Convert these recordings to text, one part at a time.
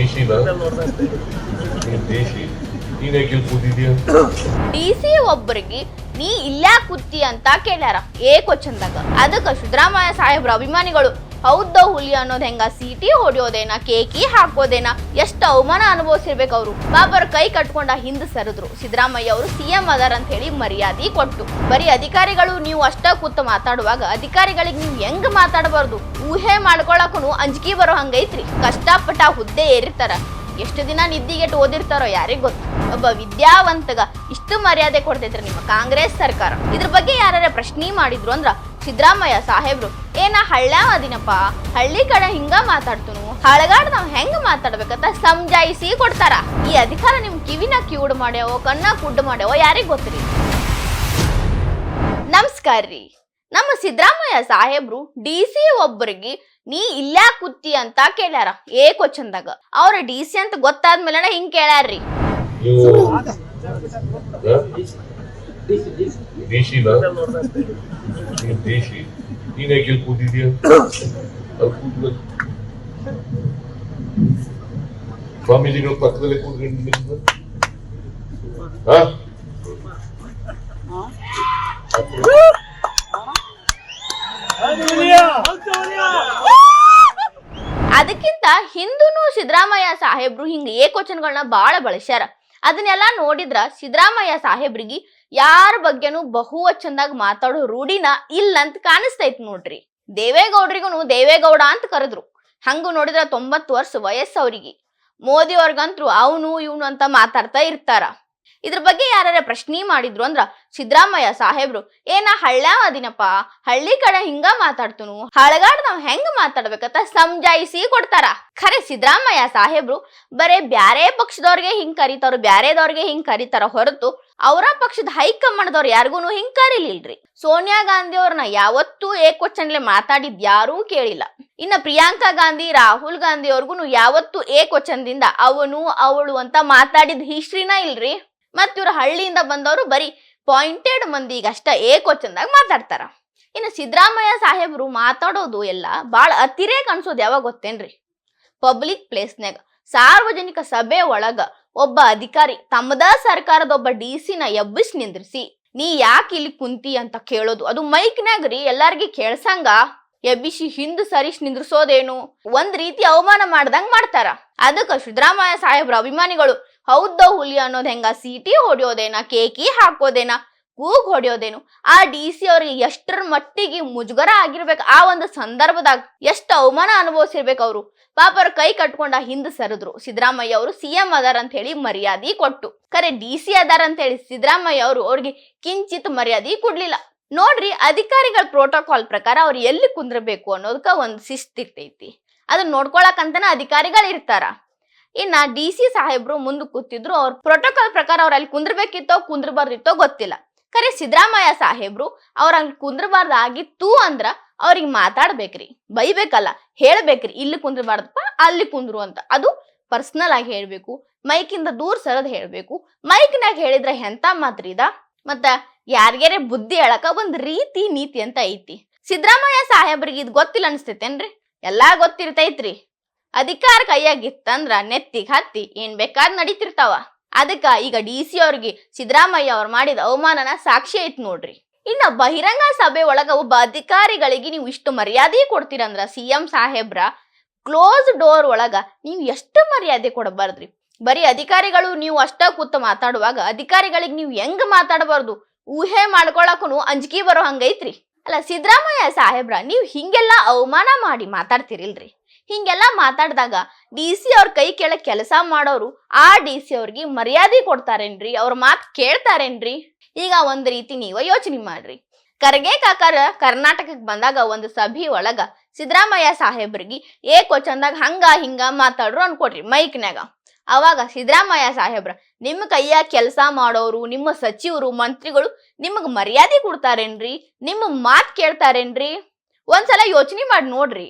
ದೇಶಿನ ದೇಶಿ ನೀನ್ ಕೂತಿದ್ಯಾ D C ಒಬ್ಬರಿಗೆ, ನೀ ಇಲ್ಲಾ ಕುತ್ತಿ ಅಂತ ಕೇಳ್ಯಾರ. ಏ ಕ್ವಶನ್ದಾಗ ಅದಕ್ಕ ಸಿದ್ದರಾಮಯ್ಯ ಸಾಹೇಬ್ರ ಅಭಿಮಾನಿಗಳು. ಹೌದ ಹುಲಿ ಅನ್ನೋದ್ ಹೆಂಗ ಸೀಟಿ ಹೊಡಿಯೋದೇನ, ಕೇಕಿ ಹಾಕೋದೇನ, ಎಷ್ಟು ಅವಮಾನ ಅನುಭವಿಸಿರ್ಬೇಕು ಅವರು. ಬಾಬರ್ ಕೈ ಕಟ್ಕೊಂಡ ಹಿಂದ್ ಸರಿದ್ರು. ಸಿದ್ದರಾಮಯ್ಯ ಅವರು ಸಿಎಂ ಅದಾರ ಅಂತ ಹೇಳಿ ಮರ್ಯಾದೆ ಕೊಟ್ಟು. ಬರೀ ಅಧಿಕಾರಿಗಳು, ನೀವು ಅಷ್ಟ ಕೂತು ಮಾತಾಡುವಾಗ ಅಧಿಕಾರಿಗಳಿಗೆ ನೀವು ಹೆಂಗ್ ಮಾತಾಡಬಾರ್ದು? ಊಹೆ ಮಾಡ್ಕೊಳಕ್ಕೂ ಅಂಜಿಕೆ ಬರೋ ಹಂಗೈತ್ರಿ. ಕಷ್ಟಪಟ್ಟ ಹುದ್ದೆ ಏರಿರ್ತಾರ. ಎಷ್ಟು ದಿನ ನಿದ್ದಿಗೆ ಓದಿರ್ತಾರೋ ಯಾರಿಗ್ ಗೊತ್ತು? ಒಬ್ಬ ವಿದ್ಯಾವಂತಗ ಇಷ್ಟು ಮರ್ಯಾದೆ ಕೊಡ್ತೈತ್ರಿ ನಿಮ್ಮ ಕಾಂಗ್ರೆಸ್ ಸರ್ಕಾರ. ಇದ್ರ ಬಗ್ಗೆ ಯಾರ ಪ್ರಶ್ನೆ ಮಾಡಿದ್ರು ಅಂದ್ರ ಸಿದ್ದರಾಮಯ್ಯ ಸಾಹೇಬ್ರು. ಏನ ಹಳ್ಳ್ಯಾವದಿನಪ್ಪ ಹಳ್ಳಿ ಕಡೆ ಹಿಂಗ ಮಾತಾಡ್ತನು. ಹಳಗಾಡ್ ನಾವ್ ಹೆಂಗ್ ಮಾತಾಡ್ಬೇಕಂತ ಸಮಜಾಯಿಸಿ ಕೊಡ್ತಾರ. ಈ ಅಧಿಕಾರ ನಿಮ್ ಕಿವಿನ ಕಿವುಡ್ ಮಾಡ್ಯಾವೋ, ಕಣ್ಣ ಕುಡ್ ಮಾಡ್ಯಾವೋ ಯಾರಿಗ್ ಗೊತ್ತ್ರಿ? ನಮಸ್ಕಾರ ರೀ. ನಮ್ಮ ಸಿದ್ದರಾಮಯ್ಯ ಸಾಹೇಬ್ರು ಡಿ ಸಿ ಒಬ್ಬರಿಗೆ ನೀ ಇಲ್ಲಾ ಕುತ್ತಿ ಅಂತ ಕೇಳ್ಯಾರ, ಏ ಕ್ವಶನ್ದಾಗ ಅವ್ರ ಡಿ ಸಿ ಅಂತ ಗೊತ್ತಾದ್ಮೇಲೆ ಹಿಂಗ್ ಕೇಳ್ಯಾರ್ರಿ. ನೀವು ದೇಶಿನ ನೀನ್ ದೇಶಿ ನೀನ್ ಯಾಕೆ ಇಲ್ಲಿ ಕೂತಿದ್ಯಾ ಅಲ್ಲಿ ಕೂತ್ಬೇಕು ಸ್ವಾಮೀಜಿಗಳ ಪಕ್ಕದಲ್ಲಿ ಕೂತ್ಕೊಂಡು ಹಾ ಅದಕ್ಕಿಂತ ಹಿಂದೂನು ಸಿದ್ದರಾಮಯ್ಯ ಸಾಹೇಬ್ರು ಹಿಂಗ ಏ ಕ್ವಶನ್ಗಳನ್ನ ಬಾಳ ಬಳಸ್ಯಾರ. ಅದನ್ನೆಲ್ಲ ನೋಡಿದ್ರ ಸಿದ್ದರಾಮಯ್ಯ ಸಾಹೇಬ್ರಿಗೆ ಯಾರ ಬಗ್ಗೆನೂ ಬಹುವಚನದಾಗ ಮಾತಾಡೋ ರೂಢಿನ ಇಲ್ಲ ಅಂತ ಕಾಣಿಸ್ತೈತ್ ನೋಡ್ರಿ. ದೇವೇಗೌಡ್ರಿಗೂ ದೇವೇಗೌಡ ಅಂತ ಕರೆದ್ರು. ಹಂಗು ನೋಡಿದ್ರ ತೊಂಬತ್ತು ವರ್ಷ ವಯಸ್ಸು ಮೋದಿ ಅವ್ರಿಗಂತ್ರು ಅವನು ಇವನು ಅಂತ ಮಾತಾಡ್ತಾ ಇರ್ತಾರ. ಇದ್ರ ಬಗ್ಗೆ ಯಾರ ಪ್ರಶ್ನೆ ಮಾಡಿದ್ರು ಅಂದ್ರ ಸಿದ್ದರಾಮಯ್ಯ ಸಾಹೇಬ್ರು ಏನ ಹಳ್ಳ್ಯಾವ ಅದಿನಪ್ಪ ಹಳ್ಳಿ ಕಡೆ ಹಿಂಗ ಮಾತಾಡ್ತನು, ಹಳಗಾಡ್ ನಾವ್ ಹೆಂಗ್ ಮಾತಾಡ್ಬೇಕಂತ ಸಮಜಾಯಿಸಿ ಕೊಡ್ತಾರ. ಖರೆ, ಸಿದ್ದರಾಮಯ್ಯ ಸಾಹೇಬ್ರು ಬರೇ ಬ್ಯಾರೆ ಪಕ್ಷದವ್ರಿಗೆ ಹಿಂಗ್ ಕರೀತಾರ ಬ್ಯಾರೆದವ್ರಿಗೆ ಹಿಂಗ್ ಕರೀತಾರ ಹೊರತು ಅವರ ಪಕ್ಷದ ಹೈಕಮಾಂಡ್ದವ್ರು ಯಾರಿಗೂ ಹಿಂಗ್ ಕರೀಲಿಲ್ರಿ. ಸೋನಿಯಾ ಗಾಂಧಿ ಅವ್ರನ್ನ ಯಾವತ್ತೂ ಏಕವಚನಲೆ ಮಾತಾಡಿದ್ ಯಾರೂ ಕೇಳಿಲ್ಲ. ಇನ್ನ ಪ್ರಿಯಾಂಕಾ ಗಾಂಧಿ, ರಾಹುಲ್ ಗಾಂಧಿ ಅವ್ರಿಗೂ ಯಾವತ್ತೂ ಏಕವಚನದಿಂದ ಅವನು, ಅವಳು ಅಂತ ಮಾತಾಡಿದ ಹಿಸ್ಟ್ರಿನ ಇಲ್ರಿ. ಮತ್ ಇವ್ರ ಹಳ್ಳಿಯಿಂದ ಬಂದವರು ಬರೀ ಪಾಯಿಂಟೆಡ್ ಮಂದಿ ಈಗ ಅಷ್ಟೇ, ಏಕವಚನದಾಗ ಮಾತಾಡ್ತಾರ. ಇನ್ನು ಸಿದ್ದರಾಮಯ್ಯ ಸಾಹೇಬ್ರು ಮಾತಾಡೋದು ಎಲ್ಲ ಬಾಳ ಅತಿರೇಕ ಅನ್ಸೋದು ಯಾವಾಗ ಗೊತ್ತೇನ್ರಿ? ಪಬ್ಲಿಕ್ ಪ್ಲೇಸ್ನ್ಯಾಗ ಸಾರ್ವಜನಿಕ ಸಭೆ ಒಳಗ ಒಬ್ಬ ಅಧಿಕಾರಿ ತಮ್ಮದ ಸರ್ಕಾರದ ಒಬ್ಬ ಡಿ ನ ಎಬ್ಬಿಸಿ ನಿಂದ್ರಿಸಿ, ನೀ ಯಾಕೆ ಇಲ್ಲಿ ಕುಂತಿ? ಅಂತ ಕೇಳೋದು. ಅದು ಮೈಕ್ನ್ಯಾಗ ರೀ, ಎಲ್ಲಾರ್ಗಿ ಕೇಳ್ಸಂಗ ಎಬ್ಬಿಸಿ ಹಿಂದ್ ಸರಿಸ್ ನಿಂದ್ರಿಸೋದೇನು? ಒಂದ್ ರೀತಿ ಅವಮಾನ ಮಾಡ್ದಂಗ್ ಮಾಡ್ತಾರ. ಅದಕ್ಕ ಸಿದ್ದರಾಮಯ್ಯ ಸಾಹೇಬ್ರ ಅಭಿಮಾನಿಗಳು ಹೌದ ಹುಲಿ ಅನ್ನೋದು ಹೆಂಗ? ಸೀಟಿ ಹೊಡಿಯೋದೇನ? ಕೇಕಿ ಹಾಕೋದೇನ? ಕೂಗ್ ಹೊಡಿಯೋದೇನು? ಆ ಡಿ ಸಿ ಅವ್ರಿಗೆ ಎಷ್ಟರ ಮಟ್ಟಿಗೆ ಮುಜುಗರ ಆಗಿರ್ಬೇಕು? ಆ ಒಂದು ಸಂದರ್ಭದಾಗ ಎಷ್ಟು ಅವಮಾನ ಅನುಭವಿಸಿರ್ಬೇಕು ಅವರು? ಪಾಪ ಅವ್ರ ಕೈ ಕಟ್ಕೊಂಡ ಹಿಂದೆ ಸರಿದ್ರು. ಸಿದ್ದರಾಮಯ್ಯ ಅವರು ಸಿಎಂ ಅದಾರ ಅಂತ ಹೇಳಿ ಮರ್ಯಾದೆ ಕೊಟ್ಟು. ಖರೆ ಡಿ ಸಿ ಅದಾರ ಅಂತ ಹೇಳಿ ಸಿದ್ದರಾಮಯ್ಯ ಅವರು ಅವ್ರಿಗೆ ಕಿಂಚಿತ್ ಮರ್ಯಾದೆ ಕೊಡ್ಲಿಲ್ಲ. ನೋಡ್ರಿ ಅಧಿಕಾರಿಗಳ ಪ್ರೋಟೋಕಾಲ್ ಪ್ರಕಾರ ಅವ್ರು ಎಲ್ಲಿ ಕುಂದ್ರಬೇಕು ಅನ್ನೋದಕ್ಕ ಒಂದು ಶಿಸ್ತಿರ್ತೈತಿ. ಅದನ್ನ ನೋಡ್ಕೊಳಕಂತನ ಅಧಿಕಾರಿಗಳು ಇರ್ತಾರ. ಇನ್ನ ಡಿ ಸಿ ಸಾಹೇಬ್ರು ಮುಂದೆ ಕೂತಿದ್ರು, ಅವ್ರ ಪ್ರೋಟೋಕಾಲ್ ಪ್ರಕಾರ ಅವ್ರ ಅಲ್ಲಿ ಕುಂದ್ರಬೇಕಿತ್ತೋ, ಕುಂದ್ರಬಾರ್ದಿತ್ತೋ ಗೊತ್ತಿಲ್ಲ. ಖರೆ ಸಿದ್ದರಾಮಯ್ಯ ಸಾಹೇಬ್ರು ಅವ್ರ ಅಲ್ಲಿ ಕುಂದ್ರಬಾರ್ದಾಗಿತ್ತು ಅಂದ್ರ ಅವ್ರಿಗೆ ಮಾತಾಡ್ಬೇಕ್ರಿ, ಬೈಬೇಕಲ್ಲ, ಹೇಳ್ಬೇಕ್ರಿ, ಇಲ್ಲಿ ಕುಂದ್ರಬಾರ್ದಪ್ಪ, ಅಲ್ಲಿ ಕುಂದ್ರು ಅಂತ. ಅದು ಪರ್ಸನಲ್ ಆಗಿ ಹೇಳ್ಬೇಕು, ಮೈಕಿಂದ ದೂರ ಸರದ್ ಹೇಳ್ಬೇಕು. ಮೈಕ್ನಾಗ ಹೇಳಿದ್ರೆ ಎಂತ ಮಾತ್ರಿದ ಮತ್ತ ಯಾರ್ಗ್ಯಾರೆ ಬುದ್ಧಿ ಹೇಳಕ ಒಂದ್ ರೀತಿ ನೀತಿ ಅಂತ ಐತಿ. ಸಿದ್ದರಾಮಯ್ಯ ಸಾಹೇಬ್ರಿಗೆ ಇದು ಗೊತ್ತಿಲ್ಲ ಅನ್ಸ್ತೈತೇನ್ರಿ? ಎಲ್ಲಾ ಗೊತ್ತಿರ್ತೈತ್ರಿ. ಅಧಿಕಾರ ಕೈಯಾಗಿತ್ತಂದ್ರ ನೆತ್ತಿಗ್ ಹತ್ತಿ ಏನ್ ಬೇಕಾದ್ ನಡೀತಿರ್ತಾವ. ಅದಕ್ಕ ಈಗ ಡಿ ಸಿ ಅವ್ರಿಗೆ ಸಿದ್ದರಾಮಯ್ಯ ಅವ್ರು ಮಾಡಿದ ಅವಮಾನನ ಸಾಕ್ಷಿ ಐತ್ ನೋಡ್ರಿ. ಇನ್ನ ಬಹಿರಂಗ ಸಭೆ ಒಳಗ ಒಬ್ಬ ಅಧಿಕಾರಿಗಳಿಗೆ ನೀವು ಇಷ್ಟು ಮರ್ಯಾದೆ ಕೊಡ್ತೀರಂದ್ರ ಸಿಎಂ ಸಾಹೇಬ್ರ ಕ್ಲೋಸ್ ಡೋರ್ ಒಳಗ ನೀವು ಎಷ್ಟು ಮರ್ಯಾದೆ ಕೊಡಬಾರ್ದ್ರಿ. ಬರೀ ಅಧಿಕಾರಿಗಳು ನೀವು ಅಷ್ಟ ಕೂತ ಮಾತಾಡುವಾಗ ಅಧಿಕಾರಿಗಳಿಗೆ ನೀವು ಹೆಂಗ್ ಮಾತಾಡಬಾರ್ದು. ಊಹೆ ಮಾಡ್ಕೊಳಕನು ಅಂಜಿಕೆ ಬರೋ ಹಂಗೈತ್ರಿ. ಅಲ್ಲ ಸಿದ್ದರಾಮಯ್ಯ ಸಾಹೇಬ್ರ, ನೀವು ಹಿಂಗೆಲ್ಲ ಅವಮಾನ ಮಾಡಿ ಮಾತಾಡ್ತಿರಿಲ್ರಿ. ಹಿಂಗೆಲ್ಲ ಮಾತಾಡಿದಾಗ ಡಿ ಸಿ ಅವ್ರ ಕೈ ಕೆಳ ಕೆಲಸ ಮಾಡೋರು ಆ ಡಿ ಸಿ ಅವ್ರಿಗೆ ಮರ್ಯಾದೆ ಕೊಡ್ತಾರೇನ್ರಿ? ಅವ್ರ ಮಾತ್ ಕೇಳ್ತಾರೇನ್ರಿ? ಈಗ ಒಂದ್ ರೀತಿ ನೀವ ಯೋಚನೆ ಮಾಡ್ರಿ. ಕರ್ಗೆ ಕಾಕಾರ ಕರ್ನಾಟಕಕ್ಕೆ ಬಂದಾಗ ಒಂದು ಸಭೆ ಒಳಗ ಸಿದ್ದರಾಮಯ್ಯ ಸಾಹೇಬ್ರಿಗೆ ಏಕ್ವಚನದಾಗ ಹಂಗ ಹಿಂಗ ಮಾತಾಡ್ರು ಅನ್ಕೊಡ್ರಿ ಮೈಕ್ನ್ಯಾಗ. ಅವಾಗ ಸಿದ್ದರಾಮಯ್ಯ ಸಾಹೇಬ್ರ, ನಿಮ್ಮ ಕೈಯ ಕೆಲಸ ಮಾಡೋರು, ನಿಮ್ಮ ಸಚಿವರು, ಮಂತ್ರಿಗಳು ನಿಮಗ್ ಮರ್ಯಾದೆ ಕೊಡ್ತಾರೇನ್ರಿ? ನಿಮ್ಮ ಮಾತ್ ಕೇಳ್ತಾರೇನ್ರಿ? ಒಂದ್ಸಲ ಯೋಚನೆ ಮಾಡಿ ನೋಡ್ರಿ.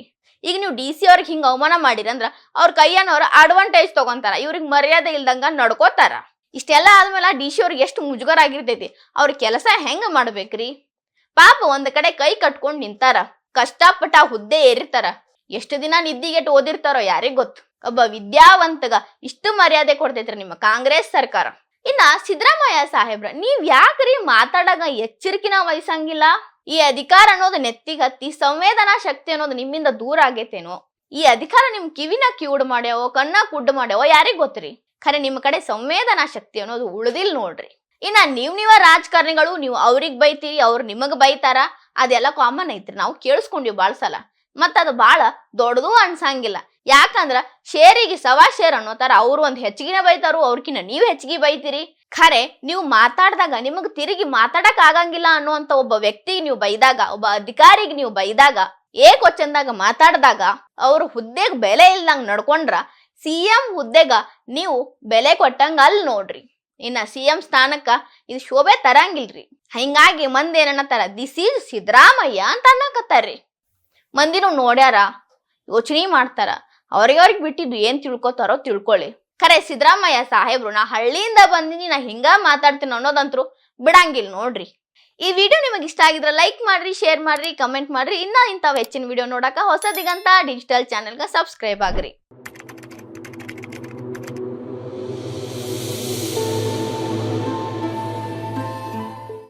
ಈಗ ನೀವು ಡಿ ಸಿ ಅವ್ರಿಗೆ ಹಿಂಗೆ ಅವಮಾನ ಮಾಡಿರಂದ್ರ ಅವ್ರ ಕೈಯನವ್ರ ಅಡ್ವಾಂಟೇಜ್ ತಗೊಂತಾರ, ಇವ್ರಿಗೆ ಮರ್ಯಾದೆ ಇಲ್ದಂಗ ನಡ್ಕೋತಾರ. ಇಷ್ಟೆಲ್ಲ ಆದ್ಮೇಲೆ ಡಿ ಸಿ ಅವ್ರಿಗೆ ಎಷ್ಟು ಮುಜುಗರ ಆಗಿರ್ತೈತಿ ಅವ್ರ ಕೆಲಸ ಹೆಂಗ ಮಾಡ್ಬೇಕ್ರಿ? ಪಾಪ ಒಂದ್ ಕಡೆ ಕೈ ಕಟ್ಕೊಂಡ್ ನಿಂತಾರ, ಕಷ್ಟಪಟ್ಟ ಹುದ್ದೆ ಏರಿರ್ತಾರ. ಎಷ್ಟು ದಿನ ನಿದ್ದಿಗೆಟ್ಟು ಓದಿರ್ತಾರೋ ಯಾರಿಗ್ ಗೊತ್ತು. ಒಬ್ಬ ವಿದ್ಯಾವಂತಗ ಇಷ್ಟು ಮರ್ಯಾದೆ ಕೊಡ್ತೈತ್ರಿ ನಿಮ್ಮ ಕಾಂಗ್ರೆಸ್ ಸರ್ಕಾರ. ಇನ್ನ ಸಿದ್ದರಾಮಯ್ಯ ಸಾಹೇಬ್ರ, ನೀವ್ ಯಾಕ್ರಿ ಮಾತಾಡಾಗ ಎಚ್ಚರಿಕೆನ ವಹಿಸಂಗಿಲ್ಲ? ಈ ಅಧಿಕಾರ ಅನ್ನೋದು ನೆತ್ತಿಗತ್ತಿ ಸಂವೇದನಾ ಶಕ್ತಿ ಅನ್ನೋದು ನಿಮ್ಮಿಂದ ದೂರ ಆಗೇತೇನೋ? ಈ ಅಧಿಕಾರ ನಿಮ್ ಕಿವಿನ ಕಿವುಡ್ ಮಾಡ್ಯಾವೋ, ಕಣ್ಣ ಕುಡ್ಡು ಮಾಡ್ಯಾವೋ ಯಾರಿಗ್ ಗೊತ್ತ್ರಿ? ಖರೆ ನಿಮ್ಮ ಕಡೆ ಸಂವೇದನಾ ಶಕ್ತಿ ಅನ್ನೋದು ಉಳ್ದಿಲ್ ನೋಡ್ರಿ. ಇನ್ನ ನೀವ್ ನೀವ ರಾಜಕಾರಣಿಗಳು, ನೀವು ಅವ್ರಿಗ್ ಬೈತೀರಿ, ಅವ್ರು ನಿಮಗ್ ಬೈತಾರ, ಅದೆಲ್ಲ ಕಾಮನ್ ಐತ್ರಿ. ನಾವು ಕೇಳಿಸ್ಕೊಂಡಿವ್ ಬಾಳ್ ಸಲ. ಮತ್ತ ಅದು ಬಾಳ ದೊಡ್ಡದು ಅನ್ಸಂಗಿಲ್ಲ. ಯಾಕಂದ್ರ ಶೇರಿಗೆ ಸವಾ ಶೇರ್ ಅನ್ನೋ ತರ ಅವ್ರು ಒಂದ್ ಹೆಚ್ಚಿಗೆನ ಬೈತಾರು, ಅವ್ರಕಿನ್ನ ನೀವ್ ಹೆಚ್ಚಿಗೆ ಬೈತೀರಿ. ಖರೆ, ನೀವು ಮಾತಾಡಿದಾಗ ನಿಮಗ್ ತಿರುಗಿ ಮಾತಾಡಕ್ ಆಗಂಗಿಲ್ಲ ಅನ್ನುವಂತ ಒಬ್ಬ ವ್ಯಕ್ತಿಗೆ ನೀವು ಬೈದಾಗ, ಒಬ್ಬ ಅಧಿಕಾರಿಗೆ ನೀವು ಬೈದಾಗ ಏ ಕ್ವಚನ್ದಾಗ ಮಾತಾಡಿದಾಗ ಅವ್ರ ಹುದ್ದೆಗ್ ಬೆಲೆ ಇಲ್ದಂಗ್ ನಡ್ಕೊಂಡ್ರ ಸಿ ಎಂ ಹುದ್ದೆಗ ನೀವು ಬೆಲೆ ಕೊಟ್ಟಂಗ ಅಲ್ ನೋಡ್ರಿ. ಇನ್ನ ಸಿ ಎಂ ಸ್ಥಾನಕ್ಕ ಇದು ಶೋಭೆ ತರಂಗಿಲ್ರಿ. ಹಿಂಗಾಗಿ ಮಂದಿ ಏನತ್ತಾರ ದಿಸ್ ಈಸ್ ಸಿದ್ದರಾಮಯ್ಯ ಅಂತ ಅನ್ನಕತ್ತಾರ್ರಿ. ಮಂದಿನೂ ನೋಡ್ಯಾರ, ಯೋಚನೆ ಮಾಡ್ತಾರ ಅವ್ರಿಗೆ ಅವ್ರಿಗೆ ಬಿಟ್ಟಿದ್ದು ಏನ್ ತಿಳ್ಕೊತಾರೋ ತಿಳ್ಕೊಳ್ಳಿ. ಖರೆ, ಸಿದ್ದರಾಮಯ್ಯ ಸಾಹೇಬ್ರು, ನಾ ಹಳ್ಳಿಯಿಂದ ಬಂದಿನಿ, ನಾ ಹಿಂಗ ಮಾತಾಡ್ತೀನಿ ಅನ್ನೋದಂತ್ರು ಬಿಡಂಗಿಲ್ಲ ನೋಡ್ರಿ. ಈ ವಿಡಿಯೋ ನಿಮಗೆ ಇಷ್ಟ ಆಗಿದ್ರೆ ಲೈಕ್ ಮಾಡ್ರಿ, ಶೇರ್ ಮಾಡ್ರಿ, ಕಮೆಂಟ್ ಮಾಡ್ರಿ. ಇನ್ನ ಇಂಥವ್ ಹೆಚ್ಚಿನ ವಿಡಿಯೋ ನೋಡಕ ಹೊಸದಿಗಂತ ಡಿಜಿಟಲ್ ಚಾನೆಲ್ಗೆ ಸಬ್ಸ್ಕ್ರೈಬ್ ಆಗ್ರಿ.